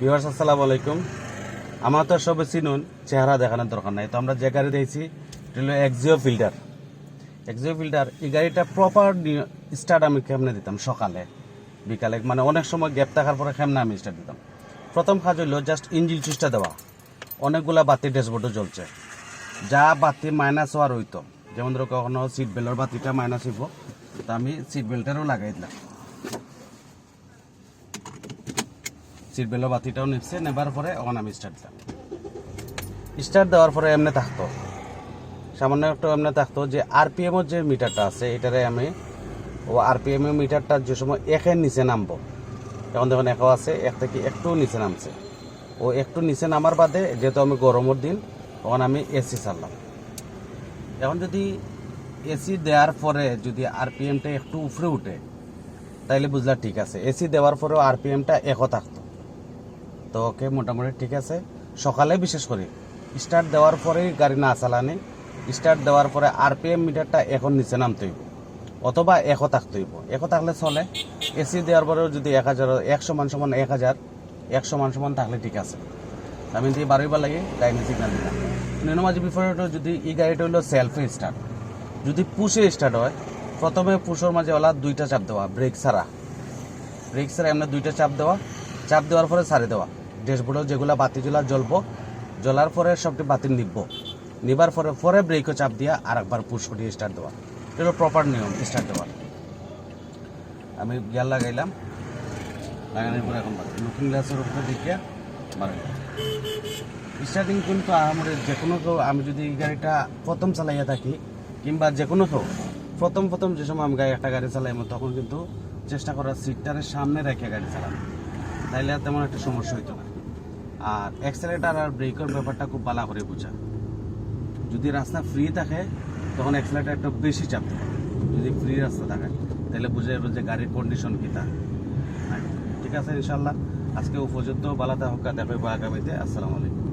Viewers, আসসালামু আলাইকুম। আমার তো সবে চিনুন, চেহারা দেখানোর দরকার নাই। তো আমরা যে গাড়ি দিয়েছি, এটা হলো এক্সিও ফিল্টার এক্সিও ফিল্টার এই গাড়িটা প্রপার স্টার্ট আমি কেমনে দিতাম? সকালে, বিকালে মানে অনেক সময় গ্যাপ থাকার পরে কেমনে আমি স্টার্ট দিতাম? প্রথম কাজ হইল জাস্ট ইঞ্জিন সুইচটা দেওয়া। অনেকগুলা বাতি ড্যাশবোর্ডও জ্বলছে। যা বাতি মাইনাস হওয়ার হইতো। যেমন ধরো কখনো সিট বেল্টের বাতিটা মাইনাস হইব, তো আমি সিট বেল্টেরও লাগাই দিলাম। সিট বেল্টের বাতিটাও নিচ্ছে, নেবার পরে এখন আমি স্টার্ট দিলাম স্টার্ট দেওয়ার পরে এমনি থাকতো। সামান্য একটু এমনি থাকতো যে আরপিএম এর যে মিটারটা আছে, এটারে আমি, ও আরপিএম এর মিটারটা যে সময় একের নিচে নামবো, এখন দেখুন একও আছে, এক থেকে একটু নিচে নামছে। ও একটু নিচে নামার বাদে, যেহেতু আমি গরমের দিন, তখন আমি এসি ছাড়লাম। এখন যদি এসি দেওয়ার পরে যদি আরপিএমটা একটু উপরে উঠে, তাইলে বুঝলা ঠিক আছে। এসি দেওয়ার পরেও আরপিএমটা একও থাকতো। তো ওকে মোটামুটি ঠিক আছে। সকালে বিশেষ করে স্টার্ট দেওয়ার পরেই গাড়ি না চালানি স্টার্ট দেওয়ার পরে আরপিএম মিটারটা এখন নিচে নামতে হইব, অথবা একও থাকতে হইব। একও থাকলে চলে এসি দেওয়ার পরেও যদি এক হাজার এক সমান সমান এক হাজার এক সমান সমান থাকলে ঠিক আছে। আমি দিয়ে বারোইবার লাগে গাড়ি সিগনাল দিলাম। নিনমাজি বিফোরটা যদি এই গাড়িটা হলো সেলফে স্টার্ট যদি পুষে স্টার্ট হয়, প্রথমে পুষোর মাঝে ওলা দুইটা চাপ দেওয়া ব্রেক ছাড়া। ব্রেক ছাড়া এমনি দুইটা চাপ দেওয়া চাপ দেওয়ার পরে ছাড়ে দেওয়া। ড্যাশবোর্ডের যেগুলো বাতি জ্বলা, জ্বলবো, জ্বলার পরে সবটি বাতি নিব। নিবার পরে পরে ব্রেকও চাপ দিয়ে আর একবার পুশ করিয়ে স্টার্ট দেওয়া। এটা প্রপার নিয়ম স্টার্ট দেওয়ার আমি গিয়ার লাগাইলাম। লাগানোর পরে এখন লুকিং গ্লাসের উপরে দিকে মারাই স্টার্টিং কিন্তু আমার যে কোনো কেউ, আমি যদি এই গাড়িটা প্রথম চালাইয়া থাকি, কিংবা যে কোনো কেউ, প্রথম প্রথম যে সময় আমি গাড়ি একটা গাড়ি চালাইব তখন কিন্তু চেষ্টা করার সিটটারের সামনে রেখে গাড়ি চালানো তাইলে আর তেমন একটা সমস্যা হইতো না। আর অ্যাক্সেলেটার আর ব্রেকের ব্যাপারটা খুব ভালো করে বোঝা। যদি রাস্তা ফ্রি থাকে, তখন অ্যাক্সেলেটার একটু বেশি চাপ থাকে যদি ফ্রি রাস্তা থাকে তাহলে বুঝে যাবে যে গাড়ির কন্ডিশন কী তা ঠিক আছে ইনশাল্লাহ আজকে উপযুক্ত বালাতা হকা দেখবে আগামীতে। আসসালামু আলাইকুম।